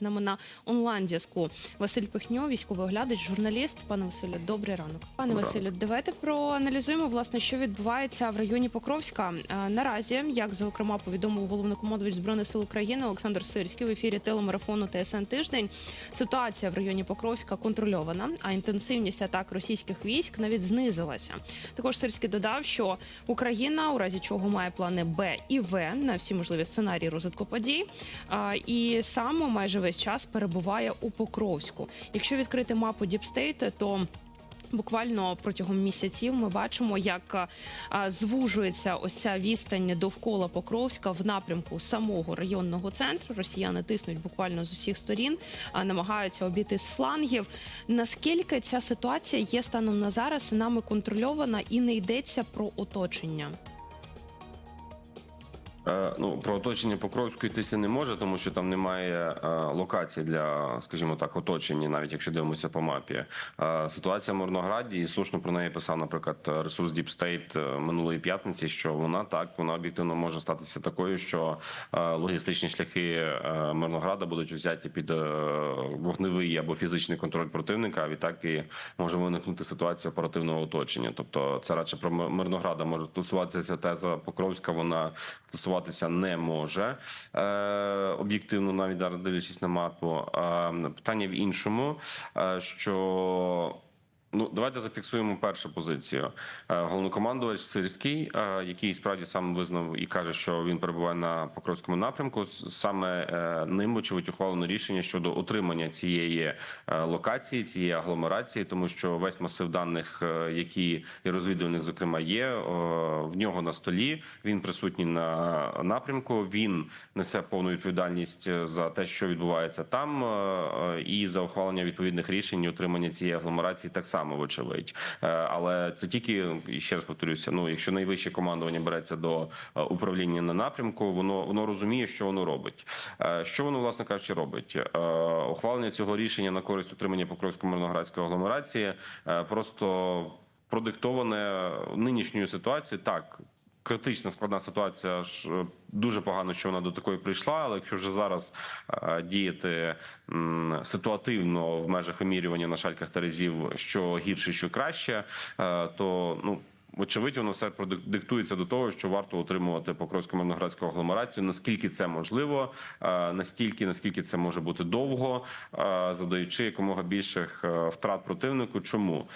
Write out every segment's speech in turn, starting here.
нами на онлайн зв'язку. Василь Пихньо, військовий оглядач, журналіст. Пане Василю, добрий ранок. Пане Добрий Василю, давайте проаналізуємо власне, що відбувається в районі Покровська. Е, Наразі, як зокрема повідомив головнокомандувач збройних сил України Олександр Сирський в ефірі телемарафону ТСН тиждень. Ситуація в районі Покровська контрольована, а інтенсивність атак російських військ навіть знизилася. Також Сирський додав, що Україна у разі чого має плани Б і В на всі можливі сценарії розвитку подій. І сам майже весь час перебуває у Покровську. Якщо відкрити мапу Діпстейт, то Буквально протягом місяців ми бачимо, як звужується ось ця відстань довкола Покровська в напрямку самого районного центру. Росіяни тиснуть буквально з усіх сторін, а, намагаються обійти з флангів. Наскільки ця ситуація є станом на зараз нами контрольована і не йдеться про оточення? Е, Ну, про оточення Покровської йтися не може, тому що там немає е, локації для, скажімо так, оточення, навіть якщо дивимося по мапі. Е, Ситуація в Мирнограді, і слушно про неї писав, наприклад, ресурс Deep State минулої п'ятниці, що вона так, вона об'єктивно може статися такою, що логістичні шляхи Мирнограда будуть взяті під вогневий або фізичний контроль противника. А відтак і може виникнути ситуація оперативного оточення. Тобто, це радше про Мирнограда може стосуватися ця теза Покровська. Вона стосуватися не може е, об'єктивно, навіть зараз дивлячись на мапу. Е, питання в іншому, е, що. Ну, давайте зафіксуємо першу позицію. Е, Головнокомандувач Сирський, е, який справді сам визнав і каже, що він перебуває на Покровському напрямку. Саме е, ним очевидь ухвалено рішення щодо отримання цієї локації, цієї агломерації, тому що весь масив даних, які і розвідувальних, зокрема, є в нього на столі. Він присутній на напрямку. Він несе повну відповідальність за те, що відбувається там, і за ухвалення відповідних рішень і отримання цієї агломерації так само, вочевидь. Е, Але це тільки ще раз повторюся. Ну, якщо найвище командування береться до е, управління на напрямку, воно воно розуміє, що воно робить. Е, Що воно, власне кажучи, робить? Ухвалення цього рішення на користь утримання Покровсько-Мирноградської агломерації просто продиктоване нинішньою ситуацією. Так, критична складна ситуація ж е, дуже погано, що вона до такої прийшла. Але якщо вже зараз е, діяти ситуативно в межах вимірювання на шальках терезів, що гірше, що краще, е, то ну. Вочевидь, воно все продиктується до того, що варто утримувати покровсько мирноградську агломерацію. Наскільки це можливо, е, настільки наскільки це може бути довго, е, завдаючи якомога більших е, втрат противнику. Чому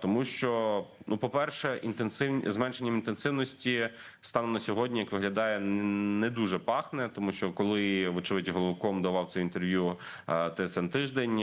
тому, що ну, по перше, інтенсив зменшенням інтенсивності станом на сьогодні, як виглядає, не дуже пахне, тому що коли вочевидь головком давав це інтерв'ю ТСН тиждень,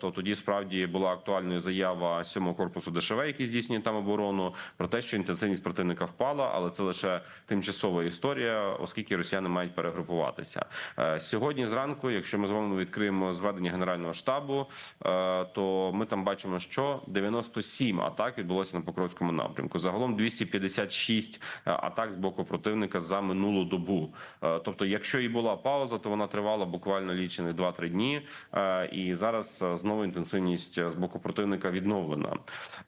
то тоді справді була актуальною заява сьомого корпусу ДШВ, який здійснює там оборону, про те, що інтенсивність противника впала, але це лише тимчасова історія, оскільки росіяни мають перегрупуватися. Е, Сьогодні зранку, якщо ми з вами відкриємо зведення генерального штабу, е, то ми там бачимо, що 97 атак відбулося на Покровському напрямку. Загалом 256 атак з боку противника за минулу добу. Е, Тобто, якщо і була пауза, то вона тривала буквально лічених 2-3 дні. Е, І зараз е, знову інтенсивність е, з боку противника відновлена.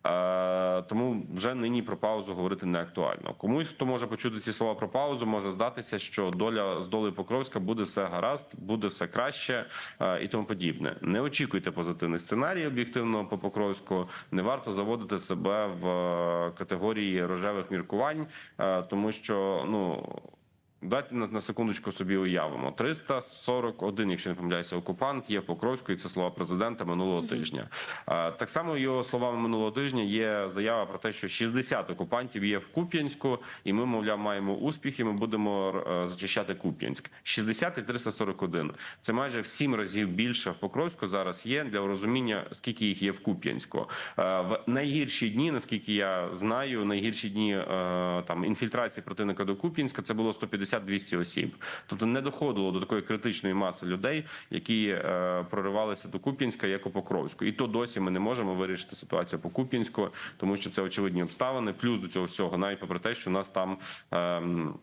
Е, Тому вже нині про паузу говорити не актуально. Комусь, хто може почути ці слова про паузу, може здатися, що доля з долею Покровська буде все гаразд, буде все краще е, і тому подібне. Не очікуйте позитивний сценарій об'єктивно по Покровську. Не варто заводити себе в е, категорії рожевих міркувань, е, тому що ну. Дайте на, на секундочку собі уявимо. 341, якщо не помиляюся, окупант є в Покровську, це слова президента минулого тижня. А, так само його словами минулого тижня є заява про те, що 60 окупантів є в Куп'янську, і ми, мовляв, маємо успіхи. Ми будемо е, зачищати Куп'янськ. 60 і 341. Це майже в сім разів більше в Покровську зараз є для розуміння, скільки їх є в Куп'янську. Е, в найгірші дні, наскільки я знаю, найгірші дні е, там інфільтрації противника до Куп'янська це було 150-200 осіб. Тобто не доходило до такої критичної маси людей, які е, проривалися до Куп'янська, як у Покровську. І то досі ми не можемо вирішити ситуацію по Куп'янську, тому що це очевидні обставини. Плюс до цього всього, навіть попри те, що у нас там. ем,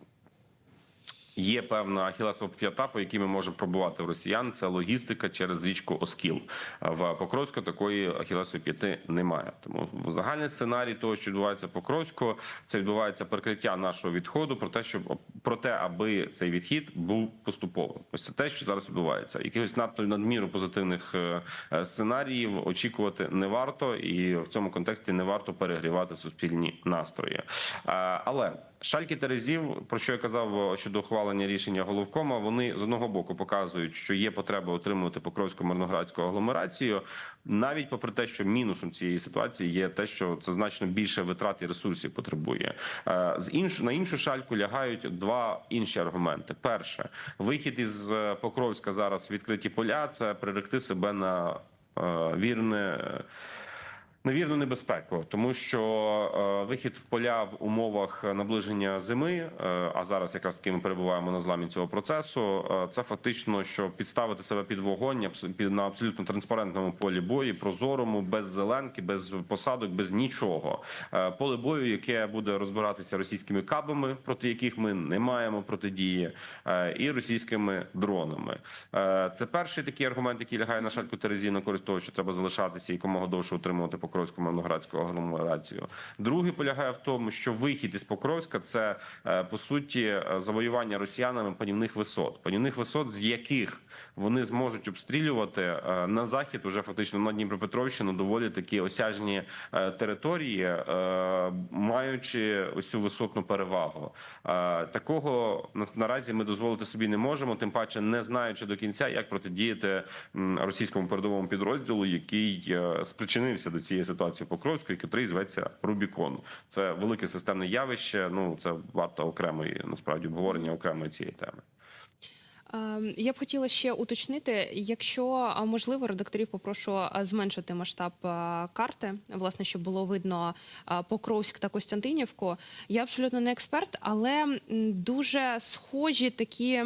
Є певна ахілесова п'ята, по якій ми можемо пробувати в росіян. Це логістика через річку Оскіл. В Покровську такої ахілесової п'яти немає. Тому в загальний сценарій того, що відбувається в Покровську, це відбувається перекриття нашого відходу про те, щоб про те, аби цей відхід був поступовим. Ось це те, що зараз відбувається. Якихось надто надміру позитивних е, е, сценаріїв очікувати не варто, і в цьому контексті не варто перегрівати суспільні настрої. Е, Але Шальки Терезів, про що я казав щодо ухвалення рішення головкома, вони з одного боку показують, що є потреба отримувати покровську мирноградську агломерацію, навіть попри те, що мінусом цієї ситуації є те, що це значно більше витрат і ресурсів потребує. З іншу на іншу шальку лягають два інші аргументи: перше, вихід із е, Покровська зараз відкриті поля це приректи себе на е, вірне. Невірну небезпеку, тому що е, вихід в поля в умовах наближення зими, е, а зараз якраз таки ми перебуваємо на зламі цього процесу. е, це фактично, що підставити себе під вогонь на абсолютно транспарентному полі бою, прозорому, без зеленки, без посадок, без нічого. Поле бою, яке буде розбиратися російськими кабами, проти яких ми не маємо протидії, і російськими дронами. Це перший такий аргумент, який лягає на шальку Терезі на користь того, що треба залишатися і якомога довше утримувати Покровську мирноградську агломерацію. Другий полягає в тому, що вихід із Покровська це е, по суті е, завоювання росіянами панівних висот, панівних висот, з яких вони зможуть обстрілювати е, на захід, уже фактично на Дніпропетровщину, доволі такі осяжні території, маючи ось цю висотну перевагу. Такого наразі ми дозволити собі не можемо, тим паче не знаючи до кінця, як протидіяти російському передовому підрозділу, який спричинився до цієї ситуації Покровську, який зветься Рубікон. Це велике системне явище. Ну це варто окремої насправді обговорення окремої цієї теми. Ем, Я б хотіла ще уточнити, якщо можливо, редакторів попрошу зменшити масштаб карти, власне, щоб було видно Покровськ та Костянтинівку. Я абсолютно не експерт, але дуже схожі такі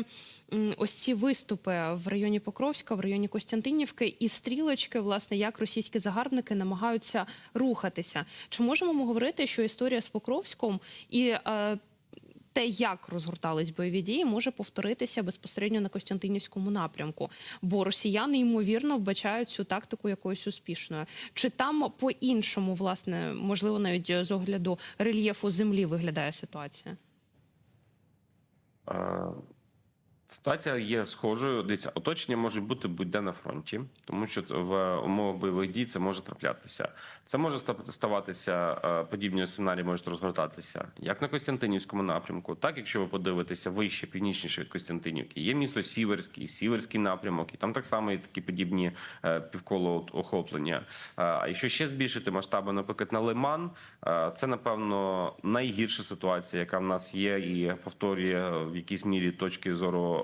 ось ці виступи в районі Покровська, в районі Костянтинівки і стрілочки, власне, як російські загарбники намагаються рухатися. Чи можемо ми говорити, що історія з Покровськом і е, те, як розгортались бойові дії, може повторитися безпосередньо на Костянтинівському напрямку, бо росіяни ймовірно вбачають цю тактику якоюсь успішною. Чи там по-іншому, власне, можливо, навіть з огляду рельєфу землі виглядає ситуація? Ситуація є схожою. Дивіться, оточення може бути будь-де на фронті, тому що в умовах бойових дій це може траплятися. Це може ставатися е, подібні сценарії можуть розгортатися як на Костянтинівському напрямку, так якщо ви подивитеся вище, північніше від Костянтинівки. Є місто Сіверський, Сіверський напрямок, і там так само є такі подібні е, півколо охоплення. Е, А якщо ще збільшити масштаби, наприклад, на Лиман, це напевно найгірша ситуація, яка в нас є, і повторює в якійсь мірі точки зору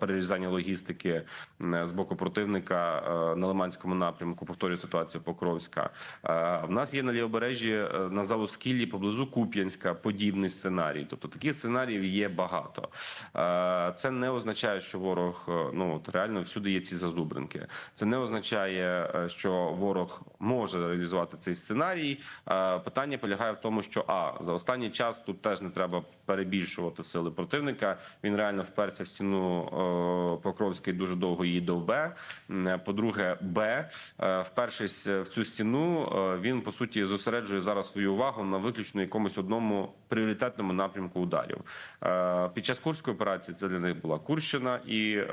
перерізання логістики з боку противника е, на Лиманському напрямку. Повторює ситуацію Покровська. Е, В нас є на лівобережжі е, на Заводскіллі поблизу Куп'янська подібний сценарій. Тобто таких сценаріїв є багато. Е, Це не означає, що ворог е, ну реально всюди є ці зазубринки. Це не означає, е, що ворог може реалізувати цей сценарій. Е, Питання полягає в тому, що а за останній час тут теж не треба перебільшувати сили противника. Він реально вперся в стіну е, Покровський дуже довго її довбе. По-друге, Б е, впершись в цю стіну, е, він по суті зосереджує зараз свою увагу на виключно якомусь одному пріоритетному напрямку ударів. Е, Під час курської операції це для них була Курщина і е,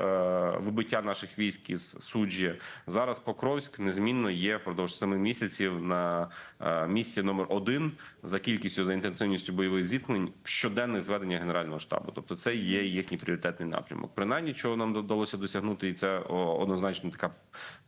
вибиття наших військ із суджі. Зараз Покровськ незмінно є впродовж семи місяців на е, місці номер один за кількістю за інтенсивністю бойових зіткнень в щоденних зведення генерального штабу. Тобто, це є їхній пріоритетний напрямок. Принаймні, чого нам вдалося досягнути, і це однозначно така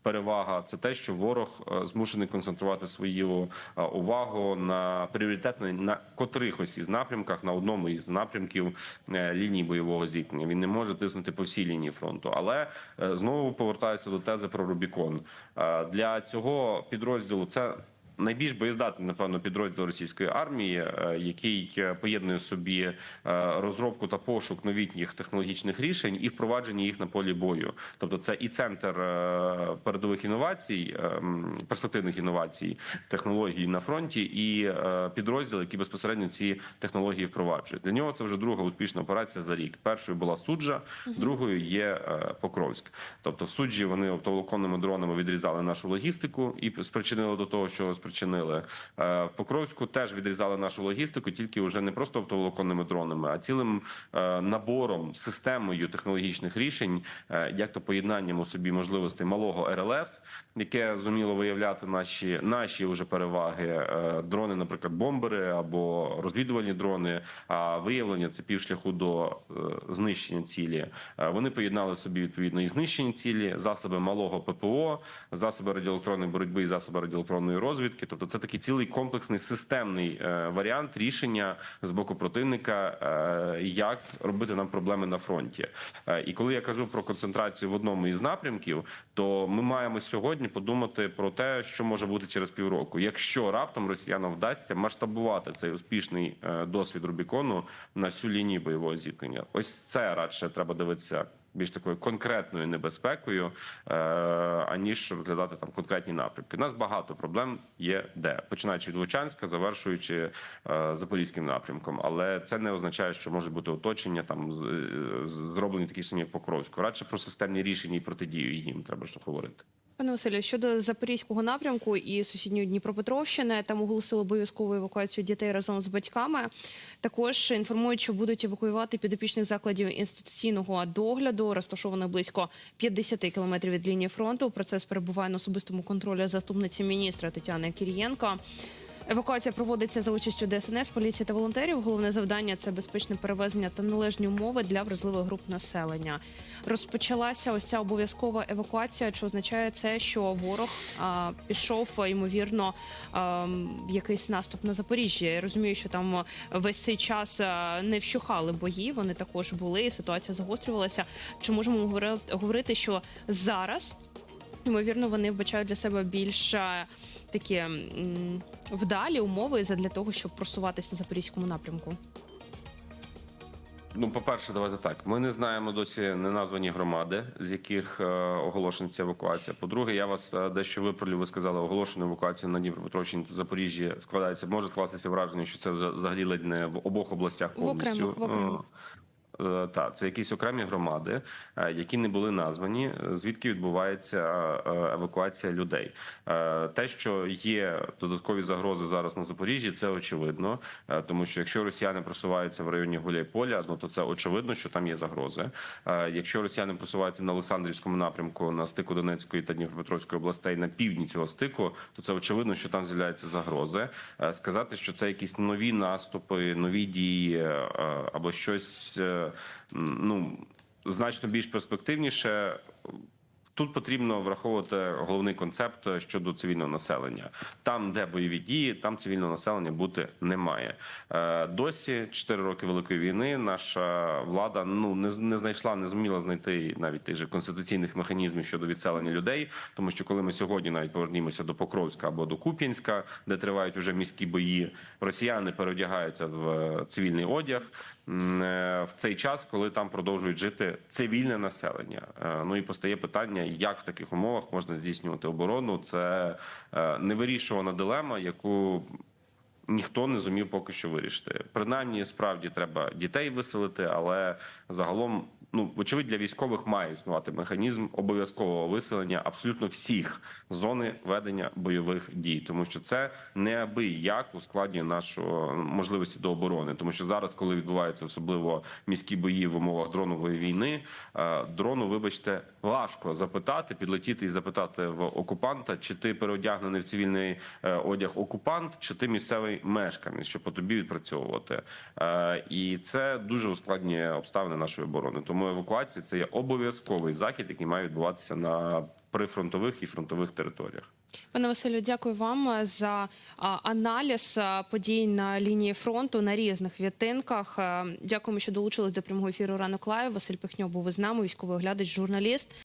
перевага. Це те, що ворог змушений концентрувати свою увагу на пріоритетно на котрихось із напрямках, на одному із напрямків е, лінії бойового зіткнення. Він не може тиснути по всій лінії фронту. Але е, знову повертаюся до тези про Рубікон. Е, Для цього підрозділу це найбільш боєздатний, напевно, підрозділ російської армії, е, який е, поєднує в собі е, розробку та пошук новітніх технологічних рішень і впровадження їх на полі бою. Тобто, це і центр передових інновацій, перспективних інновацій, технологій на фронті, і підрозділ, який безпосередньо ці технології впроваджує. Для нього це вже друга успішна операція за рік. Першою була суджа, другою є Покровськ. Тобто, в суджі вони оптоволоконними дронами відрізали нашу логістику і спричинили до того, що спричинили. Е, Покровську теж відрізали нашу логістику, тільки вже не просто оптоволоконними дронами, а цілим е, набором, системою технологічних рішень, е, як то поєднанням у собі можливостей малого РЛС, яке зуміло виявляти наші наші вже переваги. Дрони, наприклад, бомбери або розвідувальні дрони. А виявлення це півшляху до знищення цілі. Вони поєднали собі відповідно і знищення цілі, засоби малого ППО, засоби радіоелектронної боротьби і засоби радіоелектронної розвідки. Тобто, це такий цілий комплексний системний е, варіант рішення з боку противника, е, як робити нам проблеми на фронті. Е, І коли я кажу про концентрацію в одному із напрямків, то ми маємо сьогодні подумати про те, що може бути через півроку, якщо раптом росіянам вдасться масштабувати цей успішний досвід Рубікону на всю лінію бойового зіткнення. Ось це радше треба дивитися. Більш такою конкретною небезпекою, е, аніж розглядати там конкретні напрямки. У нас багато проблем є де починаючи від Лучанська, завершуючи е, запорізьким напрямком. Але це не означає, що може бути оточення там е, зроблені такі самі як Покровську. Радше про системні рішення і протидію їм треба ж говорити. Пане Василю, щодо запорізького напрямку і сусідньої Дніпропетровщини, там оголосили обов'язкову евакуацію дітей разом з батьками. Також інформують, що будуть евакуювати підопічних закладів інституційного догляду, розташованих близько 50 кілометрів від лінії фронту. Процес перебуває на особистому контролі заступниці міністра Тетяни Кір'єнко. Евакуація проводиться за участю ДСНС, поліції та волонтерів. Головне завдання це безпечне перевезення та належні умови для вразливих груп населення. Розпочалася ось ця обов'язкова евакуація. Чи означає це, що ворог а, пішов ймовірно а, якийсь наступ на Запоріжжя? Я розумію, що там весь цей час не вщухали бої. Вони також були. і Ситуація загострювалася. Чи можемо говорити, що зараз? Ймовірно, вони вбачають для себе більш е, такі вдалі умови для того, щоб просуватися на запорізькому напрямку. Ну, по-перше, давайте так. Ми не знаємо досі неназвані громади, з яких е, оголошена ця евакуація. По-друге, я вас е, дещо виправлю. Ви сказали, оголошена евакуація на Дніпропетровщині та Запоріжжі складається. Може скластися враження, що це взагалі ледь не в обох областях В повністю. окремих, в окремих. Е, Так, це якісь окремі громади, е, які не були названі, е, звідки відбувається евакуація людей. Те, що є додаткові загрози зараз на Запоріжжі, це очевидно, тому що якщо росіяни просуваються в районі Гуляйполя, ну то це очевидно, що там є загрози. Якщо росіяни просуваються на Олександрівському напрямку на стику Донецької та Дніпропетровської областей на півдні цього стику, то це очевидно, що там з'являються загрози. Сказати, що це якісь нові наступи, нові дії або щось ну значно більш перспективніше. Тут потрібно враховувати головний концепт щодо цивільного населення. Там, де бойові дії, там цивільного населення бути не має. Е, Досі 4 роки великої війни. Наша влада ну не, не знайшла, не зуміла знайти навіть тих же конституційних механізмів щодо відселення людей. Тому що коли ми сьогодні навіть повернімося до Покровська або до Куп'янська, де тривають уже міські бої, росіяни переодягаються в е, цивільний одяг. Е, В цей час, коли там продовжують жити цивільне населення, Е, ну і постає питання, як в таких умовах можна здійснювати оборону. Це е, невирішувана дилема, яку ніхто не зумів поки що вирішити. Принаймні, справді треба дітей виселити, але загалом. Ну, вочевидь, для військових має існувати механізм обов'язкового виселення абсолютно всіх зони ведення бойових дій, тому що це неабияк ускладнює нашу можливості до оборони. Тому що зараз, коли відбуваються особливо міські бої в умовах дронової війни, е, дрону, вибачте, важко запитати, підлетіти і запитати в окупанта, чи ти переодягнений в цивільний е, одяг окупант, чи ти місцевий мешканець, щоб по тобі відпрацьовувати. Е, І це дуже ускладнює обставини нашої оборони. Тому евакуація це є обов'язковий захід, який має відбуватися на прифронтових і фронтових територіях. Пане Василю, дякую вам за аналіз подій на лінії фронту на різних відтинках. Е, Дякуємо, що долучились до прямого ефіру ранок лайв. Василь Пихньо був із нами, військовий оглядач, журналіст.